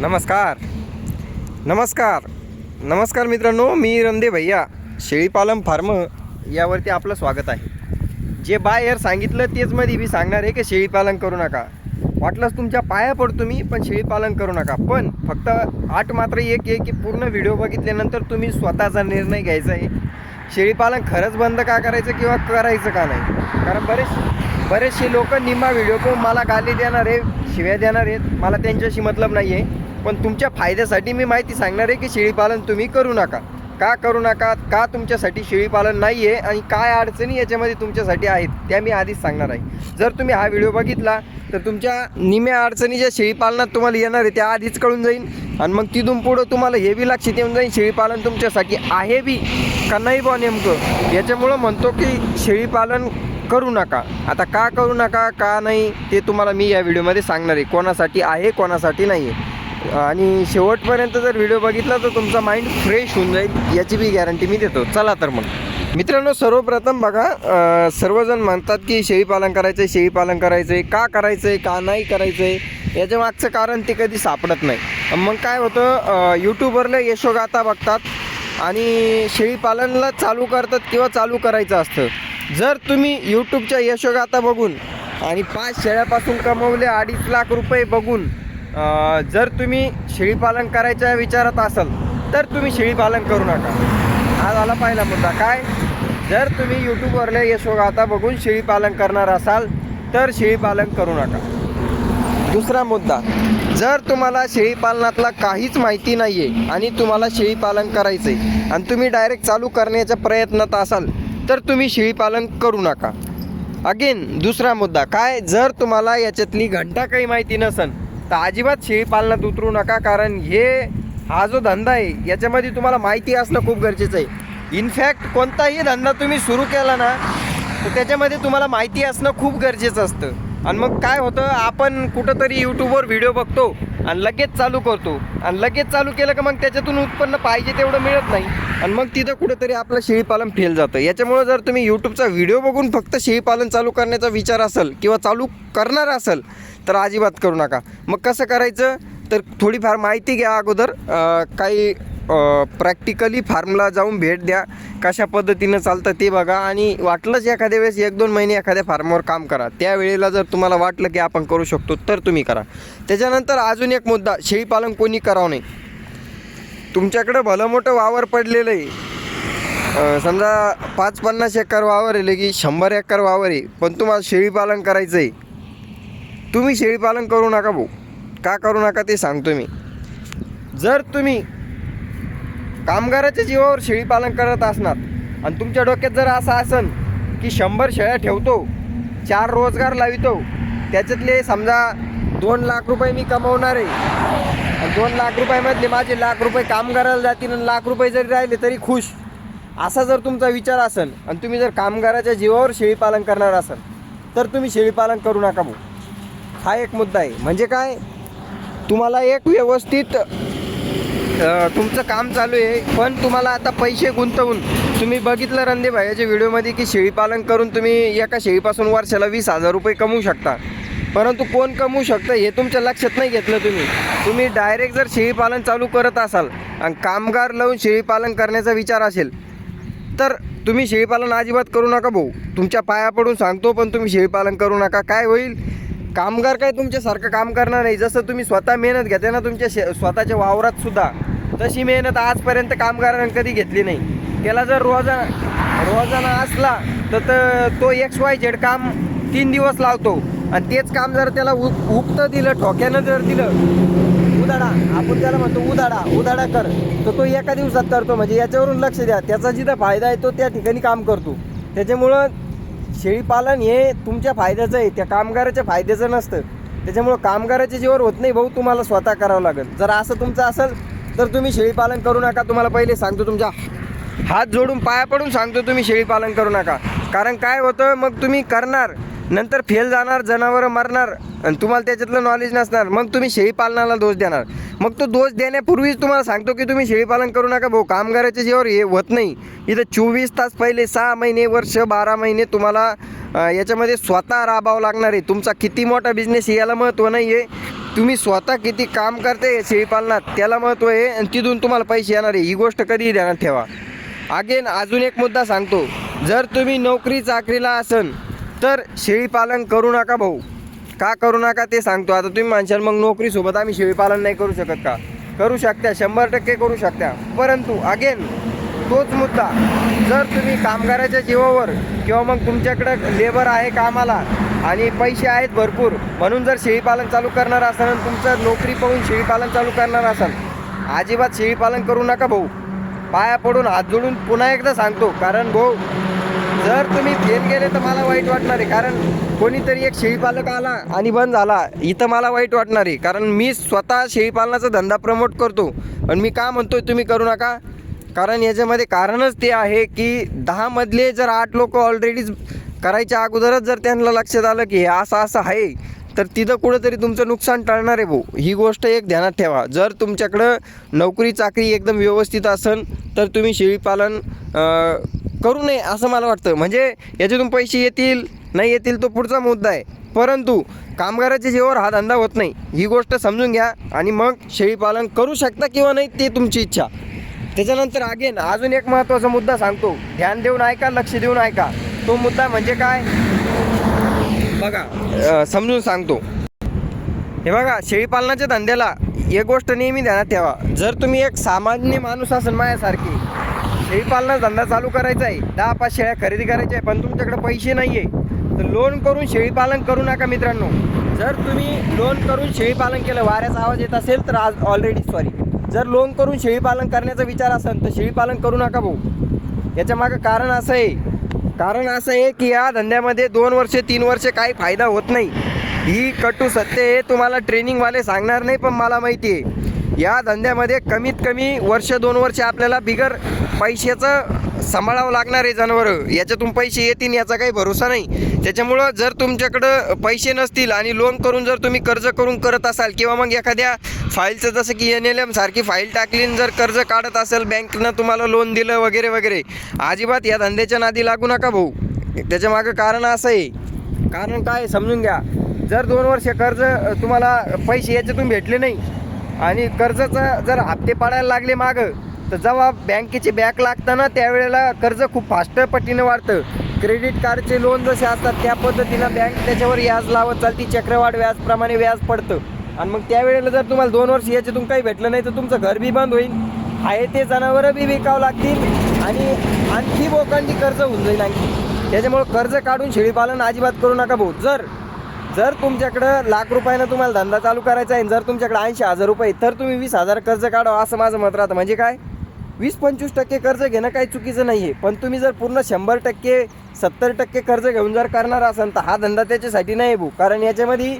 नमस्कार. नमस्कार. नमस्कार मित्रांनो मी रंदे भैया शेळीपालन फार्म यावरती आपलं स्वागत आहे. जे बायर सांगितलं तेच मध्ये मी सांगणार आहे की शेळीपालन करू नका. वाटलंच तुमच्या पाया पडतो मी पण शेळीपालन करू नका. पण फक्त आठ मात्र एक आहे की पूर्ण व्हिडिओ बघितल्यानंतर तुम्ही स्वतःचा निर्णय घ्यायचा आहे. शेळीपालन खरंच बंद का करायचं किंवा करायचं का नाही? कारण बरेच बरेचसे लोक निम्मा व्हिडिओ पण मला गाली देणार आहे शिव्या देणार आहेत. मला त्यांच्याशी मतलब नाही आहे पण तुमच्या फायद्यासाठी मी माहिती सांगणार आहे की शेळीपालन तुम्ही करू नका. का करू नका? का तुमच्यासाठी शेळीपालन नाही आहे आणि काय अडचणी याच्यामध्ये तुमच्यासाठी आहेत त्या मी आधीच सांगणार आहे. जर तुम्ही हा व्हिडिओ बघितला तर तुमच्या निम्या अडचणी ज्या शेळीपालनात तुम्हाला येणार आहे त्या आधीच कळून जाईल. आणि मग तिथून पुढं तुम्हाला हे बी लक्षात येऊन जाईल शेळीपालन तुमच्यासाठी आहे बी. का नाही बा नेमकं? याच्यामुळं म्हणतो की शेळीपालन करू नका. आता का करू नका का नाही ते तुम्हाला मी या व्हिडिओमध्ये सांगणार आहे. कोणासाठी आहे कोणासाठी नाही आहे आणि शेवटपर्यंत जर व्हिडिओ बघितला तर तुमचा माइंड फ्रेश होऊन जाईल याची बी गॅरंटी मी देतो. चला तर मग. मित्रांनो सर्वप्रथम बघा सर्वजण म्हणतात की शेळीपालन करायचं आहे शेळीपालन करायचं आहे का करायचं आहे का नाही करायचं आहे याच्या मागचं कारण ते कधी सापडत नाही. मग काय होतं यूट्यूबरला यशोगाथा बघतात. आणि शेळीपालनला चालू करतात किंवा चालू करायचं असतं. जर तुम्ही यूट्यूबच्या यशोगाथा बघून आणि पाच शेळ्यापासून कमवले अडीच लाख रुपये बघून जर तुम्ही शेळीपालन करायच्या विचारात असाल तर तुम्ही शेळीपालन करू नका. हा झाला पहिला मुद्दा. काय? जर तुम्ही यूट्यूबवरल्या यशोगाथा बघून शेळीपालन करणार असाल तर शेळीपालन करू नका. दुसरा मुद्दा. जर तुम्हाला शेळीपालनातला काहीच माहिती नाही आहे आणि तुम्हाला शेळीपालन करायचं आहे आणि तुम्ही डायरेक्ट चालू करण्याच्या प्रयत्नात असाल तर तुम्ही शेळीपालन करू नका. अगेन दुसरा मुद्दा काय जर तुम्हाला याच्यातली घंटा काही माहिती नसेल तर अजिबात शेळीपालनात उतरू नका कारण हे हा जो धंदा आहे याच्यामध्ये तुम्हाला माहिती असणं खूप गरजेचं आहे. इनफॅक्ट कोणताही धंदा तुम्ही सुरू केला ना तर त्याच्यामध्ये तुम्हाला माहिती असणं खूप गरजेचं असतं. आणि मग काय होतं आपण कुठंतरी यूट्यूबवर व्हिडिओ बघतो आणि लगेच चालू करतो. आणि लगेच चालू केलं का मग त्याच्यातून उत्पन्न पाहिजे तेवढं मिळत नाही. आणि मग तिथं कुठंतरी आपलं शेळीपालन फेल जातं. याच्यामुळं जर तुम्ही यूट्यूबचा व्हिडिओ बघून फक्त शेळीपालन चालू करण्याचा विचार असेल किंवा चालू करणार असेल तर अजिबात करू नका. मग कसं करायचं? तर थोडीफार माहिती घ्या अगोदर. काही प्रॅक्टिकली फार्मला जाऊन भेट द्या. कशा पद्धतीनं चालतं ते बघा. आणि वाटलंच एखाद्या वेळेस एक दोन महिने एखाद्या फार्मवर काम करा. त्यावेळेला जर तुम्हाला वाटलं की आपण करू शकतो तर तुम्ही करा. त्याच्यानंतर अजून एक मुद्दा शेळीपालन कोणी करावं नाही. तुमच्याकडं भलं मोठं वावर पडलेलं आहे. समजा पाच पन्नास एकर वावर आहे की शंभर एकर वावर आहे पण तुम्हाला शेळीपालन करायचं आहे. तुम्ही शेळीपालन करू नका भाऊ. का करू नका ते सांगतो मी. जर तुम्ही कामगाराच्या जीवावर शेळीपालन करत असणार. आणि तुमच्या डोक्यात जर असं असन की शंभर शेळ्या ठेवतो चार रोजगार लावितो त्याच्यातले समजा दोन लाख रुपये मी कमवणार आहे. आणि दोन लाख रुपयामधले माझे लाख रुपये कामगाराला जातील आणि लाख रुपये जरी राहिले तरी खुश. असा जर तुमचा विचार असेल आणि तुम्ही जर कामगाराच्या जीवावर शेळीपालन करणार असाल तर तुम्ही शेळीपालन करू नका भाऊ. हा एक मुद्दा आहे. म्हणजे काय? तुम्हाला एक व्यवस्थित तुमचं काम चालू आहे पण तुम्हाला आता पैसे गुंतवून तुम्ही बघितलं रंदे भाईच्या व्हिडिओमध्ये की शेळीपालन करून तुम्ही एका शेळीपासून वर्षाला वीस हजार रुपये कमवू शकता. परंतु कोण कमवू शकतं हे तुमच्या लक्षात नाही घेतलं तुम्ही. तुम्ही डायरेक्ट जर शेळीपालन चालू करत असाल आणि कामगार लावून शेळीपालन करण्याचा विचार असेल तर तुम्ही शेळीपालन अजिबात करू नका भाऊ. तुमच्या पाया पडून सांगतो पण तुम्ही शेळीपालन करू नका. काय होईल? कामगार काय तुमच्यासारखं काम करणार नाही. जसं तुम्ही स्वतः मेहनत घेते ना तुमच्या शे स्वतःच्या वावरात सुद्धा तशी मेहनत आजपर्यंत कामगारांनी कधी घेतली नाही. त्याला जर रोजा रोजाना असला तर त- तो एक्स वाय झेड काम तीन दिवस लावतो. आणि तेच काम जर त्याला उ उगतं दिलं ठोक्यानं जर दिलं उदाडा आपण त्याला म्हणतो उदाडा उदाडा कर. तर तो एका दिवसात करतो. म्हणजे याच्यावरून लक्ष द्या. त्याचा जिथं फायदा आहे तो त्या ठिकाणी काम करतो. त्याच्यामुळं शेळीपालन हे तुमच्या फायद्याचं आहे त्या कामगाराच्या फायद्याचं नसतं. त्याच्यामुळं कामगाराच्या जीवर होत नाही भाऊ तुम्हाला स्वतः करावं लागेल. जर असं तुमचं असेल तर तुम्ही शेळीपालन करू नका. तुम्हाला पहिले सांगतो तुमच्या हात जोडून पाया पडून सांगतो तुम्ही शेळीपालन करू नका. कारण काय होतं मग तुम्ही करणार नंतर फेल जाणार जनावरं मरणार आणि तुम्हाला त्याच्यातलं नॉलेज नसणार मग तुम्ही शेळीपालनाला दोष देणार. मग तो दोष देण्यापूर्वीच तुम्हाला सांगतो की तुम्ही शेळीपालन करू नका भाऊ. कामगाराच्या जीवावर हे होत नाही. इथं चोवीस तास पहिले सहा महिने वर्ष बारा महिने तुम्हाला याच्यामध्ये स्वतः राबावं लागणार आहे. तुमचा किती मोठा बिझनेस याला महत्त्व नाही आहे तुम्ही स्वतः किती काम करते शेळीपालनात त्याला महत्त्व आहे आणि तिथून तुम्हाला पैसे येणार आहे. ही गोष्ट कधीही ध्यानात ठेवा. अगेन अजून एक मुद्दा सांगतो. जर तुम्ही नोकरी चाकरीला असन तर शेळीपालन करू नका भाऊ. का करू नका ते सांगतो. आता तुम्ही म्हणशाल मग नोकरीसोबत आम्ही शेळीपालन नाही करू शकत का? करू शकता शंभर टक्के करू शकता परंतु अगेन तोच मुद्दा. जर तुम्ही कामगाराच्या जीवावर किंवा मग तुमच्याकडं लेबर आहे कामाला आणि पैसे आहेत भरपूर म्हणून जर शेळीपालन चालू करणार असाल आणि तुमचं नोकरी पाहून शेळीपालन चालू करणार असाल अजिबात शेळीपालन करू नका भाऊ. पाया पडून हात जोडून पुन्हा एकदा सांगतो. कारण भाऊ जर तुम्ही फेल गेले तर मला वाईट वाटणार आहे. कारण कोणीतरी एक शेळीपालक आला आणि बंद झाला इथं मला वाईट वाटणार आहे. कारण मी स्वतः शेळीपालनाचा धंदा प्रमोट करतो. आणि मी का म्हणतोय तुम्ही करू नका? कारण याच्यामध्ये कारणच ते आहे की दहामधले जर आठ लोक ऑलरेडीच करायच्या अगोदरच जर त्यांना लक्षात आलं की हे असं असं आहे तर तिथं कुठंतरी तुमचं नुकसान टळणार आहे भाऊ. ही गोष्ट एक ध्यानात ठेवा. जर तुमच्याकडं नोकरी चाकरी एकदम व्यवस्थित असेल तर तुम्ही शेळीपालन करू नये असं मला वाटतं. म्हणजे याच्यातून पैसे येतील नाही येतील तो पुढचा मुद्दा आहे. परंतु कामगाराच्या जीवावर हा धंदा होत नाही. ही गोष्ट समजून घ्या आणि मग शेळीपालन करू शकता किंवा नाही ते तुमची इच्छा. त्याच्यानंतर अगेन अजून एक महत्त्वाचा मुद्दा सांगतो. ध्यान देऊन ऐका लक्ष देऊन ऐका. तो मुद्दा म्हणजे काय? बघा समजून सांगतो. हे बघा शेळीपालनाच्या धंद्याला एक गोष्ट नेहमी ध्यानात ठेवा. जर तुम्ही एक सामान्य माणूस असेल माझ्यासारखी शेळीपालनाचा धंदा चालू करायचा आहे. दहा पाच शेळ्या खरेदी करायच्या आहे पण तुमच्याकडे पैसे नाही आहे तर लोन करून शेळीपालन करू नका मित्रांनो. जर तुम्ही लोन करून शेळीपालन केलं वाऱ्याचा आवाज येत असेल तर आज ऑलरेडी सॉरी जर लोन करून शेळीपालन करण्याचा विचार असेल तर शेळीपालन करू नका भाऊ. याच्या मागं कारण असं आहे. कारण असं आहे की या धंद्यामध्ये दोन वर्षे तीन वर्षे काही फायदा होत नाही. ही कटू सत्य आहे तुम्हाला ट्रेनिंगवाले सांगणार नाही पण मला माहिती आहे. या धंद्यामध्ये कमीत कमी वर्ष दोन वर्ष आपल्याला बिगर पैशाचं सांभाळावं लागणार आहे जनावरं. याच्यातून पैसे येतील याचा काही भरोसा नाही. त्याच्यामुळं जर तुमच्याकडं पैसे नसतील आणि लोन करून जर तुम्ही कर्ज करून करत असाल किंवा मग एखाद्या फाईलचं जसं की एन एल एम सारखी फाईल टाकली आणि जर कर्ज काढत असेल बँकनं तुम्हाला लोन दिलं वगैरे वगैरे. अजिबात या धंद्याच्या नादी लागू नका भाऊ. त्याच्या मागं कारण असं आहे. कारण काय आहे समजून घ्या. जर दोन वर्ष कर्ज तुम्हाला पैसे याच्यातून भेटले नाही आणि कर्जाचं जर हप्ते पाडायला लागले मागं तर जेव्हा बँकेचे बॅक लागताना त्यावेळेला कर्ज खूप फास्ट पटीनं वाढतं. क्रेडिट कार्डचे लोन जसे असतात त्या पद्धतीनं बँक त्याच्यावर व्याज लावत चालती चक्रवाढ व्याजप्रमाणे व्याज पडतं. आणि मग त्यावेळेला जर तुम्हाला दोन वर्ष याच्यातून काही भेटलं नाही तर तुमचं घर बी बंद होईल. आहे ते जनावरं बी विकावं लागतील आणि आणखी बोकांची कर्ज होऊन जाईल आणखी. त्याच्यामुळं कर्ज काढून शेळीपालन अजिबात करू नका भाऊ. जर जर तुमच्याकडं लाख रुपयानं तुम्हाला धंदा चालू करायचा आहे जर तुमच्याकडे ऐंशी हजार रुपये तर तुम्ही वीस हजार कर्ज काढा असं माझं मत राहतं. म्हणजे काय? वीस पंचवीस टक्के कर्ज घेणं काही चुकीचं नाही आहे पण तुम्ही जर पूर्ण शंभर टक्के सत्तर टक्के कर्ज घेऊन जर करणार असाल तर हा धंदा त्याच्यासाठी नाही भाऊ. कारण याच्यामध्ये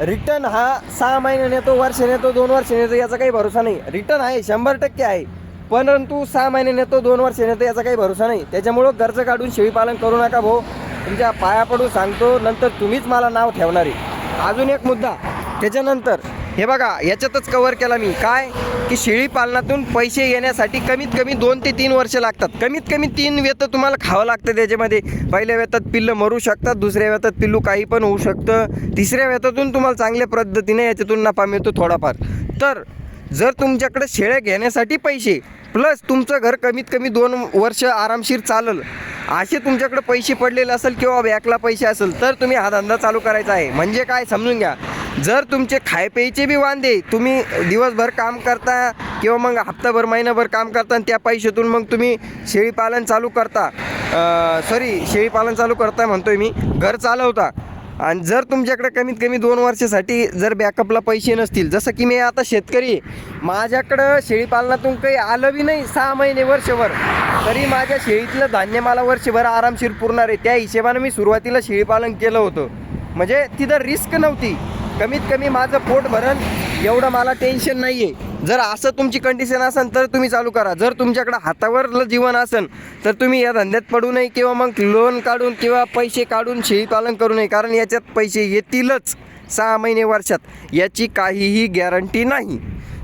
रिटर्न हा सहा महिन्याने येतो वर्षाने येतो दोन वर्षाने येतो याचा काही भरोसा नाही. रिटर्न आहे शंभर टक्के आहे. परंतु सहा महिन्याने येतो दोन वर्षाने येतो याचा काही भरोसा नाही. त्याच्यामुळं कर्ज काढून शेळीपालन करू नका भाऊ. तुमच्या पाया पडून सांगतो नंतर तुम्हीच मला नाव ठेवणार आहे. अजून एक मुद्दा त्याच्यानंतर हे बघा याच्यातच कवर केला मी. काय? की शेळी पालनातून पैसे येण्यासाठी कमीत कमी दोन ते तीन वर्ष लागतात. कमीत कमी तीन वेत तुम्हाला खावं लागतं त्याच्यामध्ये. पहिल्या वेतात पिल्लं मरू शकतात दुसऱ्या वेतात पिल्लू काही पण होऊ शकतं. तिसऱ्या वेतातून तुम्हाला चांगल्या पद्धतीने याच्यातून नफा मिळतो थोडाफार. तर जर तुमच्याकडे शेळ्या घेण्यासाठी पैसे प्लस तुमचं घर कमीत कमी दोन वर्ष आरामशीर चालल. असे तुमच्याकडे पैसे पडलेले असेल किंवा बॅकला पैसे असेल तर तुम्ही हा धंदा चालू करायचा आहे. म्हणजे काय? समजून घ्या. जर तुमचे खाय प्यायचे बी वांदे तुम्ही दिवसभर काम करता किंवा मग हप्ताभर महिनाभर काम करता आणि त्या पैशातून मग तुम्ही शेळीपालन चालू करता. सॉरी शेळीपालन चालू करता म्हणतोय मी. घर चालवता. आणि जर तुमच्याकडे कमीत कमी दोन वर्षासाठी जर बॅकअपला पैसे नसतील जसं की मी आता शेतकरी माझ्याकडं शेळीपालनातून काही आलं बी नाही सहा महिने वर्षभर तरी माझ्या शेळीतलं धान्य मला वर्षभर आरामशीर पुरणार आहे. त्या हिशेबानं मी सुरुवातीला शेळीपालन केलं होतं. म्हणजे तिथं रिस्क नव्हती. कमीत कमी माझं पोट भरण एवढं मला टेन्शन नाही आहे जर असं तुमची कंडिशन असेल तर तुम्ही चालू करा. जर तुमच्याकडं हातावरलं जीवन असेल तर तुम्ही या धंद्यात पडू नये किंवा मग लोन काढून किंवा पैसे काढून शेळीपालन करू नये. कारण याच्यात पैसे येतीलच सहा महिने वर्षात. याची काहीही गॅरंटी नाही.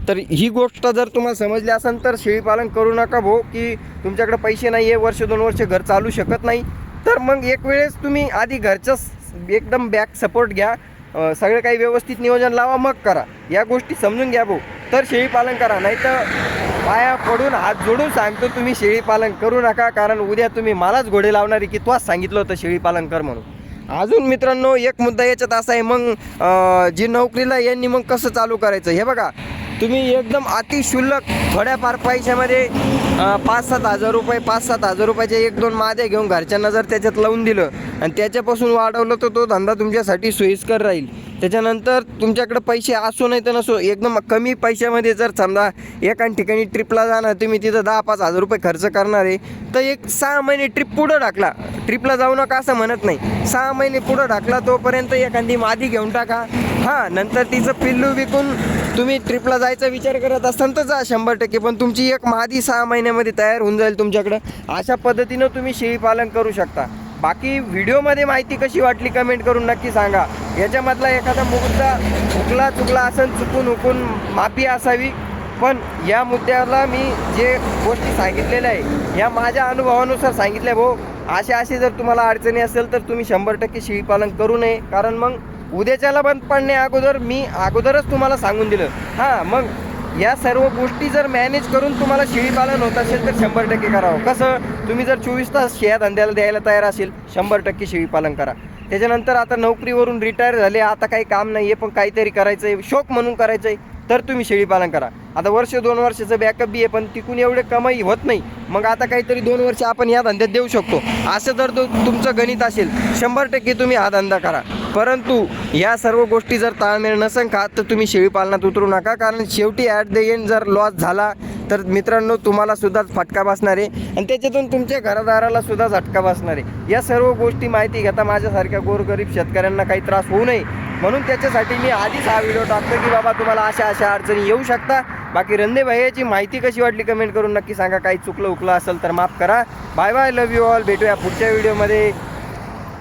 तर ही गोष्ट जर तुम्हाला समजली असेल तर शेळीपालन करू नका भाऊ की तुमच्याकडे पैसे नाही आहे वर्ष दोन वर्ष घर चालू शकत नाही. तर मग एक वेळेस तुम्ही आधी घरचं एकदम बॅक सपोर्ट घ्या. सगळं काही व्यवस्थित नियोजन लावा मग करा. या गोष्टी समजून घ्या भाऊ. तर शेळीपालन करा नाही तर पाया पडून हात जोडून सांगतो तुम्ही शेळीपालन करू नका कारण उद्या तुम्ही मलाच घोडे लावणारी की तुलाच सांगितलं होतं शेळीपालन कर म्हणून. अजून मित्रांनो एक मुद्दा याच्यात असा आहे मग जी नोकरीला यांनी मग कसं चालू करायचं? हे बघा तुम्ही एकदम अतिशुल्लक थोड्याफार पैशामध्ये पाच सात हजार रुपये पाच सात हजार रुपयाचे एक दोन मादे घेऊन घरच्यांना जर त्याच्यात लावून दिलं आणि त्याच्यापासून वाढवलं तर तो धंदा तुमच्यासाठी सोयीस्कर राहील. त्याच्यानंतर तुमच्याकडे पैसे असो नाही तर नसो एकदम कमी पैशामध्ये जर समजा एका ठिकाणी ट्रिपला जाणार तुम्ही तिथं दहा पाच हजार रुपये खर्च करणार आहे तर एक सहा महिने ट्रिप पुढं टाकला. ट्रिपला जाऊ नका असं म्हणत नाही. सहा महिने पुढं टाकला तोपर्यंत एखादी मादी घेऊन टाका. हां नंतर तिचं पिल्लू विकून तुम्ही ट्रिपला जायचा विचार करत असाल तर जा शंभर टक्के पण तुमची एक मादी सहा महिन्यामध्ये तयार होऊन जाईल तुमच्याकडं. अशा पद्धतीनं तुम्ही शेळीपालन करू शकता. बाकी व्हिडिओमध्ये माहिती कशी वाटली कमेंट करून नक्की सांगा. याच्यामधला एखादा मुद्दा चुकला चुकला असेल चुकून हुकून माफी असावी. पण या मुद्द्याला मी जे गोष्टी सांगितलेल्या आहे या माझ्या अनुभवानुसार सांगितल्या भाऊ. असे असे जर तुम्हाला अडचणी असेल तर तुम्ही शंभर टक्के शेळीपालन करू नये. कारण मग उद्याच्याला बंद पडण्या अगोदर मी अगोदरच तुम्हाला सांगून दिलं. हां मग या सर्व गोष्टी जर मॅनेज करून तुम्हाला शेळीपालन होत असेल तर शंभर टक्के करावं. कसं? तुम्ही जर चोवीस तास शेया धंद्याला द्यायला तयार असेल शंभर टक्के शेळीपालन करा. त्याच्यानंतर आता नोकरीवरून रिटायर झाले. आता काही काम नाही आहे पण काहीतरी करायचं आहे शौक म्हणून करायचं आहे तर तुम्ही शेळीपालन करा. आता वर्ष दोन वर्षाचं बॅकअप बी आहे पण तिकून एवढे कमाई होत नाही. मग आता काहीतरी दोन वर्ष आपण या धंद्यात देऊ शकतो. असं जर तो तुमचं गणित असेल शंभर टक्के तुम्ही हा धंदा करा. परंतु या सर्व गोष्टी जर ताळमेळ नसेल खात तर तुम्ही शेळीपालनात उतरू नका. कारण शेवटी ॲट द एंड जर लॉस झाला तर मित्रांनो तुम्हाला सुद्धा फटका बसणार आहे. आणि त्याच्यातून तुमच्या घरदाराला सुद्धा झटका बसणार आहे. या सर्व गोष्टी माहिती घेता माझ्यासारख्या गोरगरीब शेतकऱ्यांना काही त्रास होऊ नये. म्हणून त्याच्यासाठी मी आधीच हा व्हिडिओ टाकतो की बाबा तुम्हाला अशा अशा अडचणी येऊ शकता. बाकी रंदे भाईयाची माहिती कशी वाटली कमेंट करून नक्की सांगा. काही चुकलं उकलं असेल तर माफ करा. Bye bye love you all भेटूया पुढच्या व्हिडिओमध्ये.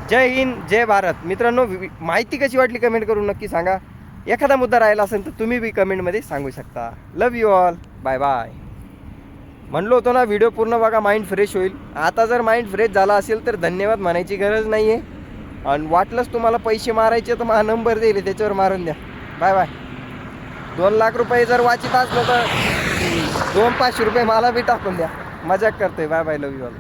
जय हिंद जय भारत. मित्रांनो माहिती कशी वाटली कमेंट करून नक्की सांगा. एखादा मुद्दा राहिला असेल तर तुम्ही बी कमेंटमध्ये सांगू शकता. Love you all bye bye म्हणलो होतो ना व्हिडिओ पूर्ण बघा माइंड फ्रेश होईल. आता जर माइंड फ्रेश झाला असेल तर धन्यवाद म्हणायची गरज नाही आहे आणि वाटलंच तुम्हाला पैसे मारायचे तर माझा नंबर देईल त्याच्यावर मारून द्या. बाय बाय दोन लाख रुपये जर वाचित असलं तर दोन पाचशे रुपये मला बी टाकून द्या. मजाक करतोय. Bye bye love you all